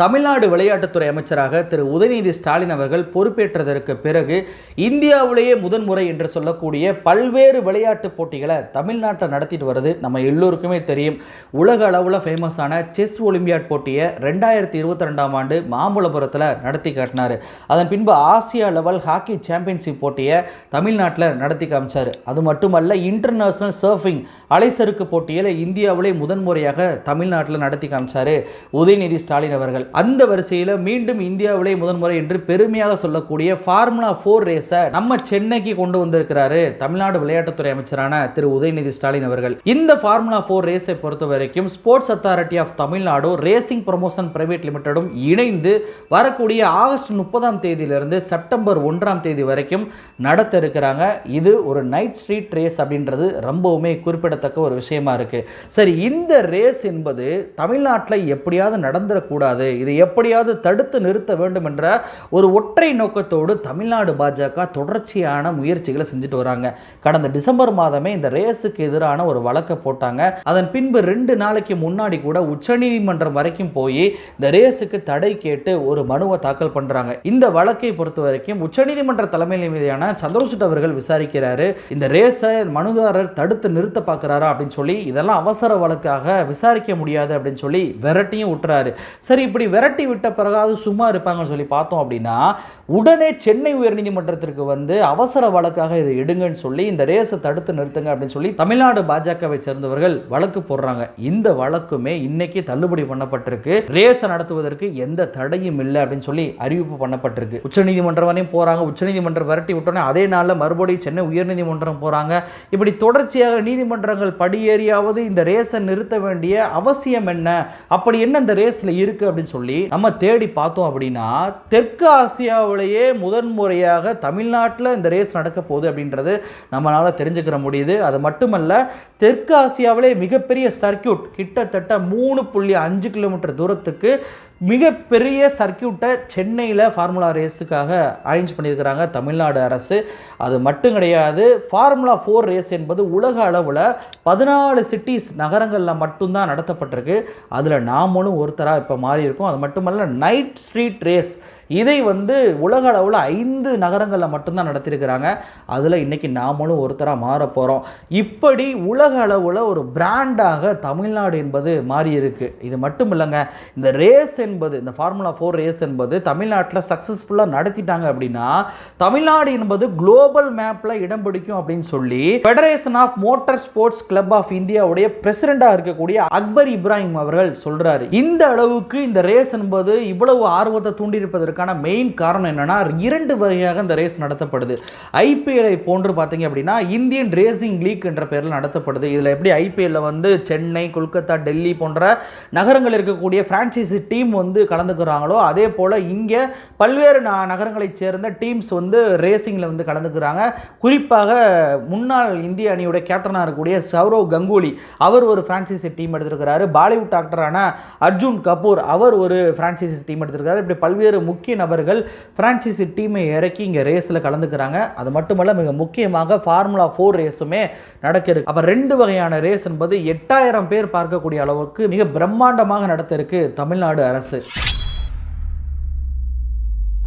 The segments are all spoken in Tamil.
தமிழ்நாடு விளையாட்டுத்துறை அமைச்சராக திரு உதயநிதி ஸ்டாலின் அவர்கள் பொறுப்பேற்றதற்கு பிறகு இந்தியாவிலேயே முதன்முறை என்று சொல்லக்கூடிய பல்வேறு விளையாட்டு போட்டிகளை தமிழ்நாட்டில் நடத்திட்டு வருது. நம்ம எல்லோருக்குமே தெரியும். உலக அளவில் ஃபேமஸான செஸ் ஒலிம்பியாட் போட்டியை ரெண்டாயிரத்தி இருபத்தி ரெண்டாம் ஆண்டு மாமல்லபுரத்தில் நடத்தி காட்டினார். அதன் பின்பு ஆசியா லெவல் ஹாக்கி சாம்பியன்ஷிப் போட்டியை தமிழ்நாட்டில் நடத்தி காமிச்சார். அது மட்டுமல்ல இன்டர்நேஷ்னல் சர்ஃபிங் அலைசருக்கு போட்டியில் இந்தியாவிலே முதன்முறையாக தமிழ்நாட்டில் நடத்தி காமிச்சார் உதயநிதி ஸ்டாலின் அவர்கள். அந்த வரிசையில் மீண்டும் இந்தியாவிலே முதன்முறை என்று பெருமையாக சொல்லக்கூடிய ஃபார்முலா ஃபோர் ரேஸை நம்ம சென்னைக்கு கொண்டு வந்திருக்கிறாரு தமிழ்நாடு விளையாட்டுத்துறை அமைச்சரான திரு உதயநிதி ஸ்டாலின் அவர்கள். இந்த ஃபார்முலா ஃபோர் ரேஸை பொறுத்த வரைக்கும் sports authority of Tamil Nadu racing promotion private லிமிடெடும் இணைந்து வரக்கூடிய ஆகஸ்ட் முப்பதாம் தேதியிலிருந்து செப்டம்பர் ஒன்றாம் தேதி வரைக்கும் நடத்த இருக்கிறாங்க இது ஒரு நைட் ஸ்ட்ரீட் ரேஸ் அப்படின்றது ரொம்பவுமே குறிப்பிடத்தக்க ஒரு விஷயமா இருக்கு. சரி இந்த ரேஸ் என்பது தமிழ்நாட்டில் எப்படியாவது நடந்துடக்கூடாது இதை எப்படியாவது தடுத்து நிறுத்த வேண்டும் என்ற ஒரு ஒற்றை நோக்கத்தோடு தமிழ்நாடு பாஜக தொடர்ச்சியான முயற்சிகளை செஞ்சுட்டு வராங்க. கடந்த டிசம்பர் மாதமே இந்த ரேஸுக்கு எதிரான ஒரு வழக்கை போட்டாங்க. அதன் பின்பு ரெண்டு நாளைக்கு முன்னாடி கூட உச்சநீதிமன்றம் வரைக்கும் போய் இந்த ரேஸுக்கு தடை கேட்டு ஒரு மனுவை தாக்கல் பண்றாங்க. இந்த வழக்கை பொறுத்த வரைக்கும் உச்சநீதிமன்ற தலைமை நீதியான சந்திரசூட் அவர்கள் விசாரிக்கிறாரு. இந்த ரேஸை மனுதாரர் தடுத்து நிறுத்த பார்க்குறாரா அப்படின்னு சொல்லி இதெல்லாம் அவசர வழக்காக விசாரிக்க முடியாது அப்படின்னு சொல்லி விரட்டியும் விட்டுறாரு. சரி இப்படி விரட்டி விட்ட பிறகாவது சும்மா இருப்பாங்கன்னு சொல்லி பார்த்தோம் அப்படின்னா உடனே சென்னை உயர்நீதிமன்றத்திற்கு வந்து அவசர வழக்காக இதை எடுங்கன்னு சொல்லி இந்த ரேஸை தடுத்து நிறுத்துங்க அப்படின்னு சொல்லி தமிழ்நாடு பாஜகவை சேர்ந்தவர்கள் வழக்கு போடுறாங்க. இந்த வழக்குமே இன்னைக்கு தள்ளுபடி பண்ணப்பட்டிருக்கு. ரேஸை நடத்துவதற்கு எந்த தடையும் இல்லை அப்படின்னு சொல்லி அறிவிப்பு பண்ணப்பட்டிருக்கு. உச்சநீதிமன்றம் வரையும் போறாங்க. உச்சநீதிமன்றம் விரட்டி விட்டோன்னே அதே நாளில் மறுபடியும் சென்னை உயர்நீதிமன்றம் போறாங்க. இப்படி தொடர்ச்சியாக நீதிமன்றங்கள் படியேறியாவது இந்த ரேஸை நிறுத்த வேண்டிய அவசியம் என்ன? அப்படி என்ன இந்த ரேஸ்ல இருக்கு அப்படின்னு சொல்லி நம்ம தேடி பார்த்தோம் அப்படின்னா தெற்கு ஆசியாவிலேயே முதன்முறையாக தமிழ்நாட்டில் இந்த ரேஸ் நடக்க போகுது அப்படின்றது நம்மளால தெரிஞ்சுக்கிற முடியுது. அது மட்டுமல்ல தெற்கு ஆசியாவிலே மிகப்பெரிய சர்க்கியூட் கிட்டத்தட்ட மூணு புள்ளி அஞ்சு கிலோமீட்டர் தூரத்துக்கு மிகப்பெரிய சர்க்கியூட்டை சென்னையில் ஃபார்முலா ரேஸுக்காக அரேஞ்ச் பண்ணியிருக்கிறாங்க தமிழ்நாடு அரசு. அது மட்டும் கிடையாது ஃபார்முலா ஃபோர் ரேஸ் என்பது உலக அளவில் பதினாலு சிட்டிஸ் நகரங்களில் மட்டும்தான் நடத்தப்பட்டிருக்கு. அதில் நாமளும் ஒருத்தராக இப்போ மாறி இருக்கோம் அது மட்டுமல்ல நைட் ஸ்ட்ரீட் ரேஸ் இதை வந்து உலக அளவில் ஐந்து நகரங்களில் மட்டும்தான் நடத்தியிருக்கிறாங்க அதில் இன்றைக்கி நாமளும் ஒருத்தராக மாற போகிறோம் இப்படி உலக அளவில் ஒரு பிராண்டாக தமிழ்நாடு என்பது மாறியிருக்கு. இது மட்டும் இல்லைங்க இந்த ரேஸ் என்பது இந்த ஃபார்முலா ஃபோர் ரேஸ் என்பது தமிழ்நாட்டில் சக்ஸஸ்ஃபுல்லாக நடத்திட்டாங்க அப்படின்னா தமிழ்நாடு என்பது குளோபல் மேப்பில் இடம் பிடிக்கும் அப்படின்னு சொல்லி federation of motor sports club of இந்தியாவுடைய பிரசிடெண்டாக இருக்கக்கூடிய அக்பர் இப்ராஹிம் அவர்கள் சொல்கிறார் இந்த அளவுக்கு இந்த ரேஸ் என்பது இவ்வளவு ஆர்வத்தை தூண்டியிருப்பதற்கான மெயின் காரணம் என்னென்னா இரண்டு வகையாக இந்த ரேஸ் நடத்தப்படுது. ஐபிஎல்லை போன்று பார்த்தீங்க அப்படின்னா இந்தியன் ரேசிங் லீக் என்ற பெயரில் நடத்தப்படுது. இதில் எப்படி ஐபிஎல்லில் வந்து சென்னை கொல்கத்தா டெல்லி போன்ற நகரங்கள் இருக்கக்கூடிய ஃப்ரான்ச்சைசி டீம் வந்து கலந்துக்கிறாங்களோ அதே போல் இங்கே பல்வேறு ந நகரங்களைச் சேர்ந்த டீம்ஸ் வந்து ரேசிங்கில் வந்து கலந்துக்கிறாங்க. குறிப்பாக முன்னாள் இந்திய அணியோட கேப்டனாக இருக்கக்கூடிய சௌரவ் கங்குலி அவர் ஒரு ஃப்ரான்ச்சைசி டீம் எடுத்திருக்கிறாரு. பாலிவுட் ஆக்டரான அர்ஜுன் கபூர் அவர் ஒரு ஃப்ரான்ச்சைசி டீம் எடுத்திருக்காரு இப்படி பல்வேறு முக்கிய நபர்கள் பிரான்ச்சைசி டீமை இறக்கி இங்கே ரேஸில் கலந்துக்கிறாங்க. அது மட்டுமல்ல மிக முக்கியமாக ஃபார்முலா ஃபோர் ரேஸுமே நடக்க இருக்கு அப்போ ரெண்டு வகையான ரேஸ் என்பது எட்டாயிரம் பேர் பார்க்கக்கூடிய அளவுக்கு மிக பிரம்மாண்டமாக நடத்த இருக்கு தமிழ்நாடு அரசு.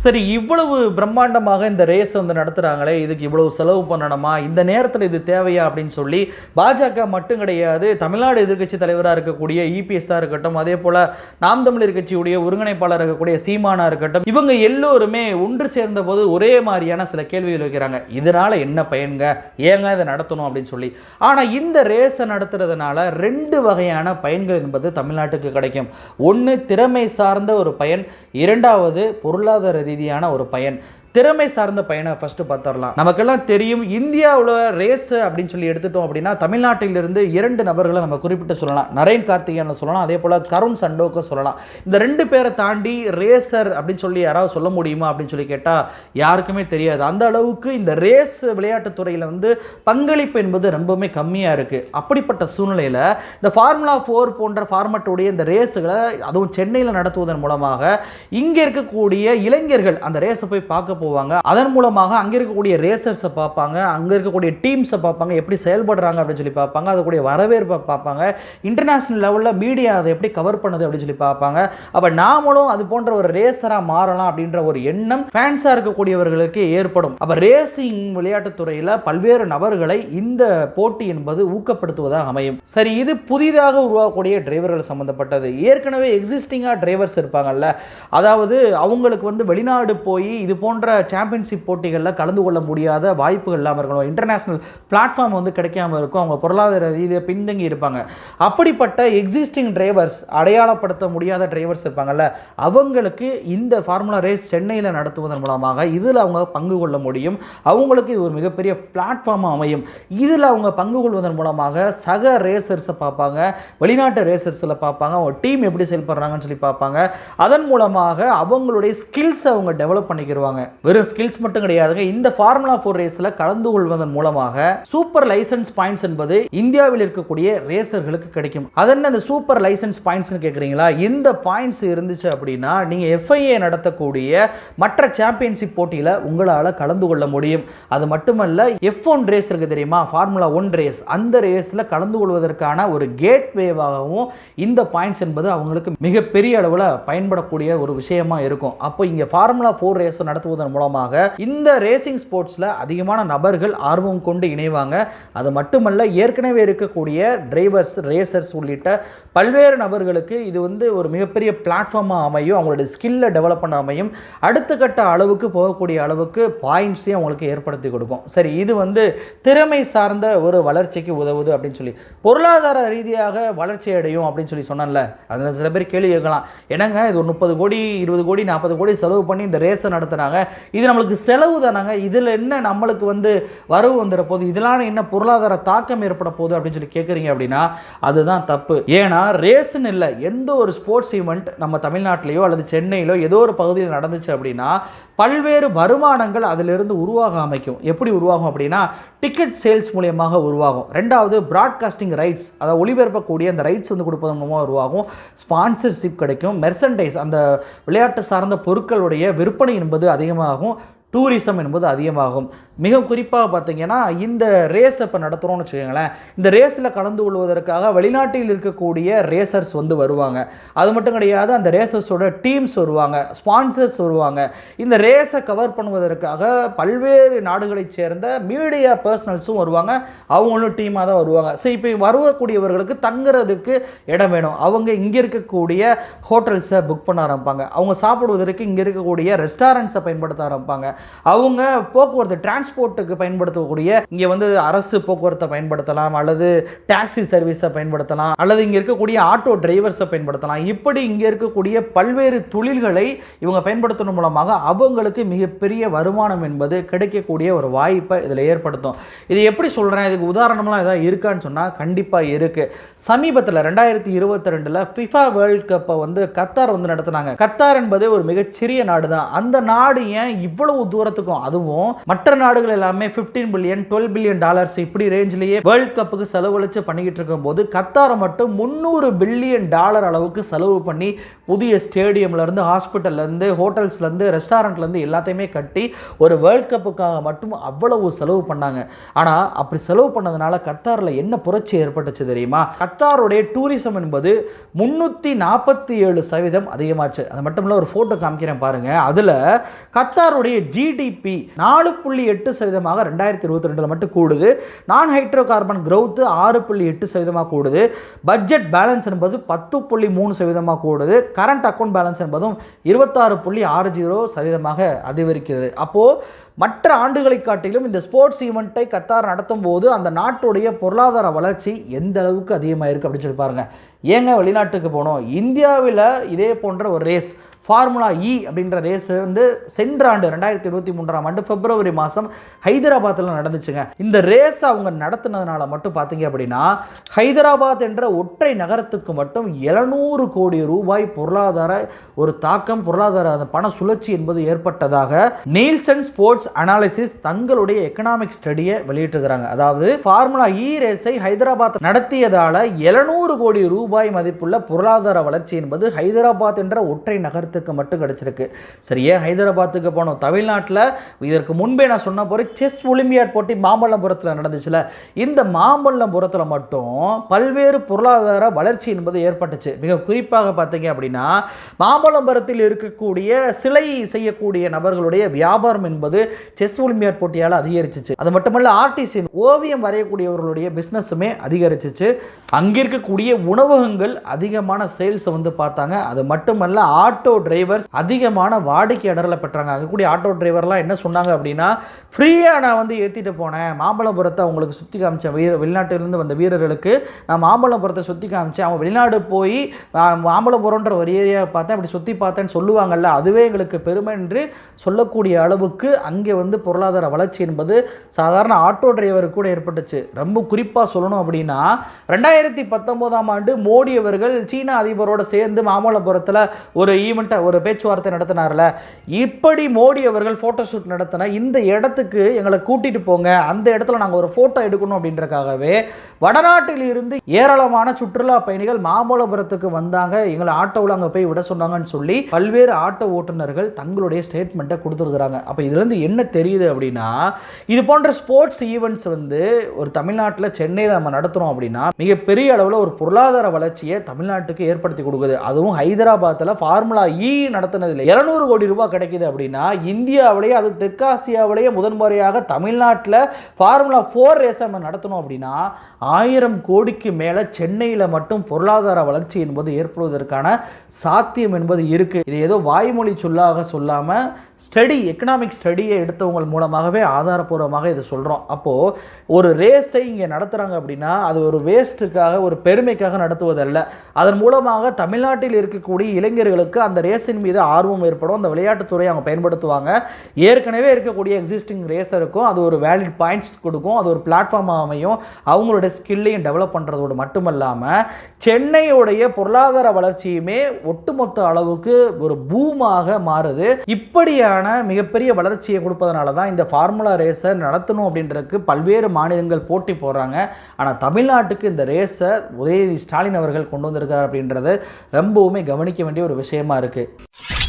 சரி இவ்வளவு பிரம்மாண்டமாக இந்த ரேஸ் வந்து நடத்துகிறாங்களே இதுக்கு இவ்வளவு செலவு பண்ணணுமா? இந்த நேரத்தில் இது தேவையா அப்படின்னு சொல்லி பாஜக மட்டும் கிடையாது தமிழ்நாடு எதிர்க்கட்சி தலைவராக இருக்கக்கூடிய இபிஎஸ்ஸாக இருக்கட்டும் அதே போல் நாம் தமிழர் கட்சியுடைய ஒருங்கிணைப்பாளர் இருக்கக்கூடிய சீமானா இருக்கட்டும் இவங்க எல்லோருமே ஒன்று சேர்ந்த போது ஒரே மாதிரியான சில கேள்விகள் வைக்கிறாங்க. இதனால் என்ன பயன்க ஏங்க இதை நடத்தணும் அப்படின்னு சொல்லி. ஆனால் இந்த ரேஸை நடத்துறதுனால ரெண்டு வகையான பயன்கள் என்பது தமிழ்நாட்டுக்கு கிடைக்கும். ஒன்று திறமை சார்ந்த ஒரு பயன் இரண்டாவது பொருளாதார ரீதியான ஒரு பயன். திறமை சார்ந்த பயனை ஃபர்ஸ்ட் பார்த்துடலாம். நமக்கெல்லாம் தெரியும் இந்தியாவில் ரேஸ் அப்படின்னு சொல்லி எடுத்துட்டோம் அப்படின்னா தமிழ்நாட்டிலிருந்து இரண்டு நபர்களை நம்ம குறிப்பிட்டு சொல்லலாம். நரேன் கார்த்திகேயனை சொல்லலாம் அதே போல் கருண் சண்டோக்க சொல்லலாம். இந்த ரெண்டு பேரை தாண்டி ரேசர் அப்படின்னு சொல்லி யாராவது சொல்ல முடியுமா அப்படின்னு சொல்லி கேட்டால் யாருக்குமே தெரியாது. அந்த அளவுக்கு இந்த ரேஸ் விளையாட்டுத் துறையில் வந்து பங்களிப்பு என்பது ரொம்பவுமே கம்மியாக இருக்குது அப்படிப்பட்ட சூழ்நிலையில் இந்த ஃபார்முலா ஃபோர் போன்ற ஃபார்மட்டுடைய இந்த ரேஸுகளை அதுவும் சென்னையில் நடத்துவதன் மூலமாக இங்கே இருக்கக்கூடிய இளைஞர்கள் அந்த ரேஸை போய் பார்க்க போவாங்க அதன் மூலமாக அங்கே இருக்கக்கூடிய ரேசர்ஸை பார்ப்பாங்க. அங்கே இருக்கக்கூடிய டீம்ஸை பார்ப்பாங்க. எப்படி செயல்படுறாங்க அப்படின்னு சொல்லி பார்ப்பாங்க. அதுக்கூடிய வரவேற்பை பார்ப்பாங்க. இன்டர்நேஷ்னல் லெவலில் மீடியா அதை எப்படி கவர் பண்ணுது அப்படின்னு சொல்லி பார்ப்பாங்க. அப்போ நாமளும் அது போன்ற ஒரு ரேசராக மாறலாம் அப்படின்ற ஒரு எண்ணம் ஃபேன்ஸாக இருக்கக்கூடியவர்களுக்கு ஏற்படும். அப்போ ரேசிங் விளையாட்டுத்துறையில் பல்வேறு நபர்களை இந்த போட்டி என்பது ஊக்கப்படுத்துவதாக அமையும். சரி இது புதிதாக உருவாகக்கூடிய டிரைவர்கள் சம்மந்தப்பட்டது ஏற்கனவே எக்ஸிஸ்டிங்காக டிரைவர்ஸ் இருப்பாங்கல்ல. அதாவது அவங்களுக்கு வந்து வெளிநாடு போய் இது போன்ற சாம்பியன்ஷிப் போட்டிகளில் கலந்து கொள்ள முடியாத வாய்ப்புகள் இல்லாமல் இருக்கணும். இன்டர்நேஷ்னல் பிளாட்ஃபார்ம் வந்து கிடைக்காம இருக்கும். அவங்க பொருளாதார ரீதியாக பின்தங்கி இருப்பாங்க. அப்படிப்பட்ட எக்ஸிஸ்டிங் டிரைவர்ஸ் அடையாளப்படுத்த முடியாத டிரைவர்ஸ் இருப்பாங்கல்ல அவங்களுக்கு இந்த ஃபார்முலா ரேஸ் சென்னையில் நடத்துவதன் மூலமாக இதில் அவங்க பங்கு கொள்ள முடியும். அவங்களுக்கு இது ஒரு மிகப்பெரிய பிளாட்ஃபார்மாக அமையும். இதில் அவங்க பங்கு கொள்வதன் மூலமாக சக ரேசர்ஸை பார்ப்பாங்க வெளிநாட்டு ரேசர்ஸில் பார்ப்பாங்க அவங்க டீம் எப்படி செயல்படுறாங்கன்னு சொல்லி பார்ப்பாங்க. அதன் மூலமாக அவங்களுடைய ஸ்கில்ஸை அவங்க டெவலப் பண்ணிக்கிடுவாங்க வெறும் ஸ்கில்ஸ் மட்டும் கிடையாதுங்க. இந்த ஃபார்முலா ஃபோர் ரேஸில் கலந்து கொள்வதன் மூலமாக சூப்பர் லைசன்ஸ் பாயிண்ட்ஸ் என்பது இந்தியாவில் இருக்கக்கூடிய ரேசர்களுக்கு கிடைக்கும். அதென்ன அந்த சூப்பர் லைசன்ஸ் பாயிண்ட்ஸ்னு கேட்குறீங்களா இந்த பாயிண்ட்ஸ் இருந்துச்சு அப்படின்னா நீங்கள் எஃப்ஐஏ நடத்தக்கூடிய மற்ற சாம்பியன்ஷிப் போட்டியில் உங்களால் கலந்து கொள்ள முடியும். அது மட்டுமல்ல எஃப் ஒன் ரேஸ் இருக்குது தெரியுமா? ஃபார்முலா ஒன் ரேஸ் அந்த ரேஸில் கலந்து கொள்வதற்கான ஒரு கேட் வேவாகவும் இந்த பாயிண்ட்ஸ் என்பது அவங்களுக்கு மிகப்பெரிய அளவில் பயன்படக்கூடிய ஒரு விஷயமா இருக்கும். அப்போ இங்கே ஃபார்முலா ஃபோர் ரேஸ் நடத்துவதன் மூலமாக இந்த ரேசிங் ஸ்போர்ட்ஸில் அதிகமான நபர்கள் ஆர்வம் கொண்டு இணைவாங்க. அது மட்டுமல்ல ஏற்கனவே இருக்கக்கூடிய டிரைவர்ஸ் ரேசர்ஸ் உள்ளிட்ட பல்வேறு நபர்களுக்கு இது வந்து ஒரு மிகப்பெரிய பிளாட்ஃபார்மாக அமையும். அவங்களுடைய ஸ்கில்லை டெவலப் பண்ண அமையும். அடுத்த கட்ட அளவுக்கு போகக்கூடிய அளவுக்கு பாயிண்ட்ஸையும் அவங்களுக்கு ஏற்படுத்தி கொடுக்கும். சரி இது வந்து திறமை சார்ந்த ஒரு வளர்ச்சிக்கு உதவுது அப்படின்னு சொல்லி. பொருளாதார ரீதியாக வளர்ச்சி அடையும் அப்படின்னு சொல்லி சொன்னேன்ல. அதில் சில பேர் கேள்வி கேட்கலாம். என்னங்க இது ஒரு முப்பது கோடி இருபது கோடி நாற்பது கோடி செலவு பண்ணி இந்த ரேஸை நடத்துனாங்க இது நம்மளுக்கு செலவு தானாங்க. இதில் என்ன நம்மளுக்கு வந்து வரவு வந்துட போகுது இதெல்லாம் என்ன பொருளாதார தாக்கம் ஏற்பட போகுது அப்படின்னு சொல்லி கேட்குறீங்க அப்படின்னா அதுதான் தப்பு. ஏன்னா ரேஸ்ன்னு இல்லை எந்த ஒரு ஸ்போர்ட்ஸ் ஈவெண்ட் நம்ம தமிழ்நாட்டிலையோ அல்லது சென்னையிலோ ஏதோ ஒரு பகுதியில் நடந்துச்சு அப்படின்னா பல்வேறு வருமானங்கள் அதிலிருந்து உருவாக அமைக்கும். எப்படி உருவாகும் அப்படின்னா டிக்கெட் சேல்ஸ் மூலியமாக உருவாகும். ரெண்டாவது ப்ராட்காஸ்டிங் ரைட்ஸ் அதாவது ஒளிபரப்பக்கூடிய அந்த ரைட்ஸ் வந்து கொடுப்பதன் மூலமாக உருவாகும். ஸ்பான்சர்ஷிப் கிடைக்கும். மெர்சன்டைஸ் அந்த விளையாட்டு சார்ந்த பொருட்களுடைய விற்பனை என்பது அதிகமாகும். டூரிசம் என்பது அதிகமாகும். மிக குறிப்பாக பார்த்தீங்கன்னா இந்த ரேஸ் இப்போ நடத்துகிறோம்னு வச்சுக்கோங்களேன் இந்த ரேஸில் கலந்து கொள்வதற்காக வெளிநாட்டில் இருக்கக்கூடிய ரேசர்ஸ் வந்து வருவாங்க. அது மட்டும் கிடையாது அந்த ரேசர்ஸோட டீம்ஸ் வருவாங்க ஸ்பான்சர்ஸ் வருவாங்க. இந்த ரேஸை கவர் பண்ணுவதற்காக பல்வேறு நாடுகளைச் சேர்ந்த மீடியா பர்சனல்ஸும் வருவாங்க. அவங்களும் டீமாக தான் வருவாங்க. ஸோ இப்போ வரக்கூடியவர்களுக்கு தங்குறதுக்கு இடம் வேணும். அவங்க இங்கே இருக்கக்கூடிய ஹோட்டல்ஸை புக் பண்ண ஆரம்பிப்பாங்க. அவங்க சாப்பிடுவதற்கு இங்கே இருக்கக்கூடிய ரெஸ்டாரண்ட்ஸை பயன்படுத்த ஆரம்பிப்பாங்க. அவங்க போக்குவரத்து டிரான்ஸ்போர்ட்டுக்கு பயன்படுத்தக்கூடிய இங்கே வந்து அரசு போக்குவரத்தை பயன்படுத்தலாம் அல்லது டாக்ஸி சர்வீஸை பயன்படுத்தலாம் அல்லது இங்கே இருக்கக்கூடிய ஆட்டோ டிரைவர்ஸை பயன்படுத்தலாம். இப்படி இங்கே இருக்கக்கூடிய பல்வேறு தொழில்களை இவங்க பயன்படுத்துவதன் மூலமாக அவங்களுக்கு மிகப்பெரிய வருமானம் என்பது கிடைக்கக்கூடிய ஒரு வாய்ப்பை இதில் ஏற்படுத்தும். இது எப்படி சொல்கிறேன் இதுக்கு உதாரணம்லாம் எதாவது இருக்கான்னு சொன்னால் கண்டிப்பாக இருக்குது சமீபத்தில் ரெண்டாயிரத்தி இருபத்தி ரெண்டில் ஃபிஃபா வேர்ல்ட் கப்பை வந்து கத்தார் வந்து நடத்தினாங்க. கத்தார் என்பது ஒரு மிகச்சிறிய நாடு தான் அந்த நாடு ஏன் இவ்வளவு தூரத்துக்கும். அதுவும் மற்ற நாடுகள் எல்லாமே 15 பில்லியன் டுவெல் பில்லியன் டாலர்ஸ் இப்படி ரேஞ்சிலேயே வேர்ல்ட் கப்புக்கு செலவழித்து பண்ணிக்கிட்டு இருக்கும்போது கத்தாரை மட்டும் முந்நூறு பில்லியன் டாலர் அளவுக்கு செலவு பண்ணி புதிய ஸ்டேடியம்ல இருந்து ஹாஸ்பிட்டல்ல இருந்து ஹோட்டல்ஸ்ல இருந்து ரெஸ்டாரண்ட்ல இருந்து எல்லாத்தையுமே கட்டி ஒரு வேர்ல்ட் கப்புக்காக மட்டும் அவ்வளவு செலவு பண்ணாங்க. ஆனா அப்படி செலவு பண்ணதுனால கத்தாரில் என்ன புரட்சி ஏற்பட்டுச்சு தெரியுமா? கத்தாருடைய டூரிசம் என்பது முன்னூற்றி நாற்பத்தி ஏழு சதவீதம் அதிகமாச்சு. அது மட்டும் இல்லை ஒரு ஃபோட்டோ காமிக்கிறேன் பாருங்க. அதில் கத்தாருடைய ஜிடிபி நாலு புள்ளி எட்டு சதவீதமாக ரெண்டாயிரத்தி இருபத்தி ரெண்டில் மட்டும் கூடுது. நான் ஹைட்ரோ கார்பன் க்ரௌத்து ஆறு புள்ளி எட்டு சதவீதமாக கூடுது. பட்ஜெட் பேலன்ஸ் என்பது பத்து புள்ளி மூணு சதவீதமாக கூடுது. கரண்ட் அக்கௌண்ட் பேலன்ஸ் என்பதும் இருபத்தாறு புள்ளி ஆறு ஜீரோ சதவீதமாக அதிகரிக்கிறது. அப்போது மற்ற ஆண்டுகளை காட்டிலும் இந்த ஸ்போர்ட்ஸ் ஈவெண்ட்டை கத்தார் நடத்தும் போது அந்த நாட்டுடைய பொருளாதார வளர்ச்சி எந்த அளவுக்கு அதிகமாக இருக்குது அப்படின்னு சொல்லி பாருங்க. ஏங்க வெளிநாட்டுக்கு போனோம்? இந்தியாவில் இதே போன்ற ஒரு ரேஸ் ஃபார்முலா இ அப்படின்ற ரேஸ் வந்து சென்ற ஆண்டு ரெண்டாயிரத்தி இருபத்தி மூன்றாம் ஆண்டு பிப்ரவரி மாதம் ஹைதராபாத்தில் நடந்துச்சுங்க. இந்த ரேஸ் அவங்க நடத்தினதுனால மட்டும் பார்த்தீங்க அப்படின்னா ஹைதராபாத் என்ற ஒற்றை நகரத்துக்கு மட்டும் எழுநூறு கோடி ரூபாய் பொருளாதார ஒரு தாக்கம் பொருளாதார அந்த பண சுழற்சி என்பது ஏற்பட்டதாக நீல்சன் ஸ்போர்ட்ஸ் அனாலிசிஸ் தங்களுடைய எக்கனாமிக் ஸ்டடியை வெளியிட்டிருக்கிறாங்க. அதாவது ஃபார்முலா இ ரேஸை ஹைதராபாத் நடத்தியதால எழுநூறு கோடி ரூபாய் மதிப்புள்ள பொருளாதார வளர்ச்சி என்பது ஹைதராபாத் என்ற ஒற்றை நகரத்துக்கு மட்டும் கிடைச்சிருக்கு. சரியே ஹைதராபாத்துக்கு போனோம்? தமிழ்நாட்டில் இதற்கு முன்பே நான் சொன்ன போகிற செஸ் ஒலிம்பியாட் போட்டி மாமல்லபுரத்தில் நடந்துச்சுல. இந்த மாமல்லபுரத்தில் மட்டும் பல்வேறு பொருளாதார வளர்ச்சி என்பது ஏற்பட்டுச்சு. மிக குறிப்பாக பார்த்தீங்க அப்படின்னா மாமல்லபுரத்தில் இருக்கக்கூடிய சிலை செய்யக்கூடிய நபர்களுடைய வியாபாரம் என்பது செஸ் ஒலிம்பியாட் போட்டியால் அதிகரிச்சிச்சு. அது மட்டுமல்ல ஆர்டிசி ஓவியம் வரையக்கூடியவர்களுடைய பிஸ்னஸுமே அதிகரிச்சிச்சு. அங்கே இருக்கக்கூடிய உணவகங்கள் அதிகமான சேல்ஸை வந்து பார்த்தாங்க. அது மட்டுமல்ல ஆட்டோ டிரைவர்ஸ் அதிகமான வாடிக்கையாளர்களை பெற்றாங்க. அங்கக்கூடிய ஆட்டோ டிரைவர்லாம் என்ன சொன்னாங்க அப்படின்னா ஃப்ரீயாக நான் வந்து ஏற்றிட்டு போனேன். மாமல்லபுரத்தை அவங்களுக்கு சுற்றி காமிச்சேன். வீர வெளிநாட்டிலிருந்து வந்த வீரர்களுக்கு நான் மாமல்லபுரத்தை சுற்றி காமிச்சேன். அவங்க வெளிநாடு போய் மாமல்லபுரம்ன்ற ஒரு ஏரியாவை பார்த்தேன். அப்படி சுற்றி பார்த்தேன்னு சொல்லுவாங்கல்ல அதுவே எங்களுக்கு பெருமை என்று சொல்லக்கூடிய அளவுக்கு அங்கே வந்து பொருளாதார வளர்ச்சி என்பது சாதாரண ஆட்டோ டிரைவருக்கு கூட ஏற்பட்டுச்சு. ரொம்ப குறிப்பாக சொல்லணும் அப்படின்னா ரெண்டாயிரத்தி பத்தொம்போதாம் ஆண்டு மோடி அவர்கள் சீன அதிபரோட சேர்ந்து மாமல்லபுரத்தில் ஒரு ஈவெண்ட்டை ஒரு பேச்சுவார்த்தை நடத்தினார்ல. இப்படி மோடி அவர்கள் ஃபோட்டோ ஷூட் நடத்தின இந்த இடத்துக்கு எங்களை கூட்டிட்டு போங்க அந்த இடத்துல நாங்கள் ஒரு ஃபோட்டோ எடுக்கணும் அப்படின்றக்காகவே வடநாட்டில் இருந்து ஏராளமான சுற்றுலா பயணிகள் மாமல்லபுரத்துக்கு வந்தாங்க. எங்களை ஆட்டோவில் அங்கே போய் விட சொன்னாங்கன்னு சொல்லி பல்வேறு ஆட்டோ ஓட்டுநர்கள் தங்களுடைய ஸ்டேட்மெண்ட்டை கொடுத்துருக்குறாங்க. அப்போ இதுலேருந்து என்ன தெரியுது அப்படின்னா இது போன்ற ஸ்போர்ட்ஸ் ஈவெண்ட்ஸ் வந்து ஒரு தமிழ்நாட்டில் சென்னையில் நம்ம நடத்துகிறோம் அப்படின்னா மிகப்பெரிய அளவில் ஒரு பொருளாதார வளர்ச்சியை தமிழ்நாட்டுக்கு ஏற்படுத்தி கொடுக்குது. அதுவும் ஹைதராபாத்தில் ஃபார்முலா இ e நடத்தினதில். இருநூறு கோடி ரூபாய் கிடைக்குது அப்படின்னா இந்தியாவிலேயே அது தெற்காசியாவிலேயே முதன்முறையாக தமிழ்நாட்டில் ஃபார்முலா ஃபோர் ரேஸை நம்ம நடத்தணும் அப்படின்னா ஆயிரம் கோடிக்கு மேலே சென்னையில் மட்டும் பொருளாதார வளர்ச்சி என்பது ஏற்படுவதற்கான சாத்தியம் என்பது இருக்குது இது ஏதோ வாய்மொழி சொல்லாக சொல்லாமல் ஸ்டடி எக்கனாமிக் ஸ்டடியை எடுத்தவங்க மூலமாகவே ஆதாரபூர்வமாக இதை சொல்கிறோம் அப்போது ஒரு ரேஸை இங்கே நடத்துகிறாங்க அப்படின்னா அது ஒரு வேஸ்ட்டுக்காக ஒரு பெருமைக்காக நடத்துவதல்ல. அதன் மூலமாக தமிழ்நாட்டில் இருக்கக்கூடிய இளைஞர்களுக்கு அந்த ரேஸின் மீது ஆர்வம் ஏற்படும். அந்த விளையாட்டுத்துறையை அவங்க பயன்படுத்துவாங்க. ஏற்கனவே இருக்கக்கூடிய எக்ஸிஸ்டிங் ரேஸருக்கும் அது ஒரு வேலிட் பாயிண்ட்ஸ் கொடுக்கும். அது ஒரு பிளாட்ஃபார்மாக அமையும். அவங்களுடைய ஸ்கில்லையும் டெவலப் பண்ணுறதோடு மட்டுமல்லாமல் சென்னையுடைய பொருளாதார வளர்ச்சியுமே ஒட்டுமொத்த அளவுக்கு ஒரு பூமாக மாறுது. இப்படியான மிகப்பெரிய வளர்ச்சியை கொடுப்பதனால தான் இந்த ஃபார்முலா ரேஸை நடத்தணும் அப்படின்றதுக்கு பல்வேறு மாநிலங்கள் போட்டி போடுறாங்க. ஆனால் தமிழ்நாட்டுக்கு இந்த ரேஸை உதயநிதி ஸ்டாலின் அவர்கள் கொண்டு வந்திருக்கார் அப்படின்றது ரொம்பவுமே கவனிக்க வேண்டிய ஒரு விஷயமா இருக்குது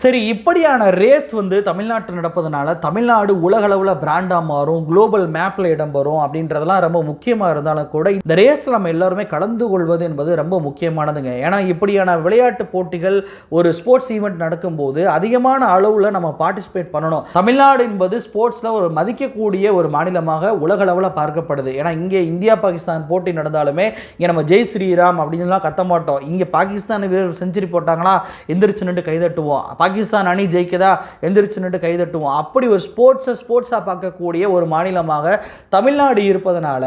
சரி இப்படியான ரேஸ் வந்து தமிழ்நாட்டில் நடப்பதனால தமிழ்நாடு உலகளவில் பிராண்டாக மாறும் குளோபல் மேப்பில் இடம் வரும் அப்படின்றதெல்லாம் ரொம்ப முக்கியமாக இருந்தாலும் கூட இந்த ரேஸில் நம்ம எல்லாருமே கலந்து கொள்வது என்பது ரொம்ப முக்கியமானதுங்க. ஏன்னா இப்படியான விளையாட்டு போட்டிகள் ஒரு ஸ்போர்ட்ஸ் ஈவெண்ட் நடக்கும்போது அதிகமான அளவில் நம்ம பார்ட்டிசிபேட் பண்ணணும். தமிழ்நாடு என்பது ஸ்போர்ட்ஸில் ஒரு மதிக்கக்கூடிய ஒரு மாநிலமாக உலகளவில் பார்க்கப்படுது. ஏன்னா இங்கே இந்தியா பாகிஸ்தான் போட்டி நடந்தாலுமே இங்கே நம்ம ஜெய் ஸ்ரீராம் அப்படின்லாம் கத்த மாட்டோம். இங்கே பாகிஸ்தான் வீரர் செஞ்சுரி போட்டாங்கன்னா எந்திரிச்சு நின்று கைதட்டுவோம். பாகிஸ்தான் அணி ஜெயிக்குதா? எந்திரிச்சு நின்று கைதட்டுவோம் அப்படி ஒரு ஸ்போர்ட்ஸை ஸ்போர்ட்ஸாக பார்க்கக்கூடிய ஒரு மாநிலமாக தமிழ்நாடு இருப்பதனால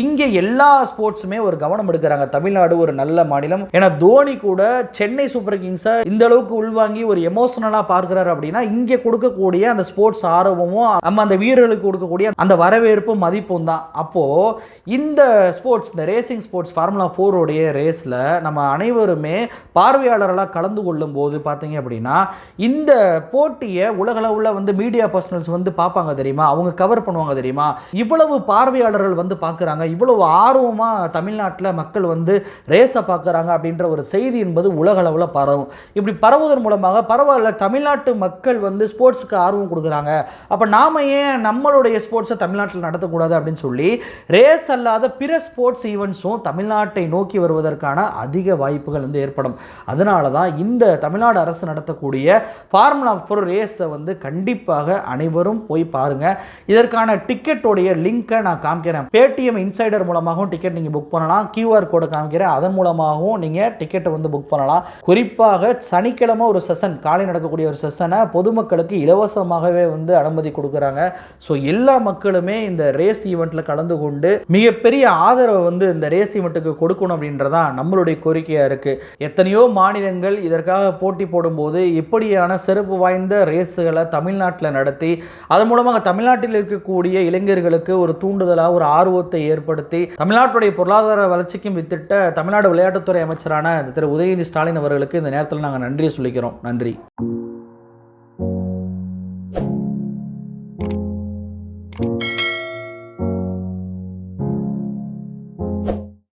இங்கே எல்லா ஸ்போர்ட்ஸுமே ஒரு கவனம் எடுக்கிறாங்க. தமிழ்நாடு ஒரு நல்ல மாநிலம். ஏன்னா தோனி கூட சென்னை சூப்பர் கிங்ஸை இந்த அளவுக்கு உள்வாங்கி ஒரு எமோஷனலாக பார்க்குறாரு அப்படின்னா இங்கே கொடுக்கக்கூடிய அந்த ஸ்போர்ட்ஸ் ஆர்வமும் நம்ம அந்த வீரர்களுக்கு கொடுக்கக்கூடிய அந்த வரவேற்பும் மதிப்பும் தான். அப்போது இந்த ஸ்போர்ட்ஸ் இந்த ரேசிங் ஸ்போர்ட்ஸ் ஃபார்முலா ஃபோரோடைய ரேஸில் நம்ம அனைவருமே பார்வையாளர்களாக கலந்து கொள்ளும் போது பார்த்தீங்க அப்படின்னா இந்த போட்டியை உலகளவில் வந்து மீடியா பர்சனல்ஸ் வந்து பார்ப்பாங்க தெரியுமா? அவங்க கவர் பண்ணுவாங்க தெரியுமா? இவ்வளவு பார்வையாளர்கள் வந்து பார்க்குறாங்க. இவ்வளவு ஆர்வமாக தமிழ்நாட்டில் மக்கள் வந்து ரேஸை பார்க்குறாங்க அப்படின்ற ஒரு செய்தி என்பது உலகளவில் பரவும். இப்படி பரவுவதன் மூலமாக பரவாயில்ல தமிழ்நாட்டு மக்கள் வந்து ஸ்போர்ட்ஸுக்கு ஆர்வம் கொடுக்குறாங்க. அப்போ நாம ஏன் நம்மளுடைய ஸ்போர்ட்ஸை தமிழ்நாட்டில் நடத்தக்கூடாது அப்படின்னு சொல்லி ரேஸ் அல்லாத பிற ஸ்போர்ட்ஸ் ஈவெண்ட்ஸும் தமிழ்நாட்டை நோக்கி வருவதற்கான அதிக வாய்ப்புகள் வந்து ஏற்படும். அதனால தான் இந்த தமிழ்நாடு அரசு நடத்தக்கூடிய ஃபார்முலா ஃபோர் ரேஸை வந்து கண்டிப்பாக அனைவரும் போய் பாருங்கள் இதற்கான டிக்கெட்டோடைய லிங்க்கை நான் காமிக்கிறேன். பேடிஎம் இன்சைடர் மூலமாகவும் டிக்கெட் நீங்கள் புக் பண்ணலாம். கியூஆர் கோடை காமிக்கிறேன். அதன் மூலமாகவும் நீங்கள் டிக்கெட்டை வந்து புக் பண்ணலாம். குறிப்பாக சனிக்கிழமை ஒரு செஷன் காலை நடக்கக்கூடிய ஒரு செஷனை பொதுமக்களுக்கு இலவசமாகவே வந்து அனுமதி கொடுக்குறாங்க. ஸோ எல்லா மக்களுமே இந்த ரேஸ் ஈவெண்ட்டில் கலந்து கொண்டு மிகப்பெரிய ஆதரவை வந்து இந்த ரேஸ் ஈவெண்ட்டுக்கு கொடுக்கணும் அப்படின்றதான் நம்மளுடைய கோரிக்கையாக இருக்குது எத்தனையோ மாநிலங்கள் இதற்காக போட்டி போடும்போது இப்படியான சிறப்பு வாய்ந்த ரேஸுகளை தமிழ்நாட்டில் நடத்தி அதன் மூலமாக தமிழ்நாட்டில் இருக்கக்கூடிய இளைஞர்களுக்கு ஒரு தூண்டுதலாக ஒரு ஆர்வத்தை ஏற்படுத்தி தமிழ்நாட்டுடைய பொருளாதார வளர்ச்சிக்கும் வித்திட்ட தமிழ்நாடு விளையாட்டுத்துறை அமைச்சரான திரு உதயநிதி ஸ்டாலின் அவர்களுக்கு இந்த நேரத்தில் நாங்கள் நன்றியை சொல்லிக்கிறோம். நன்றி.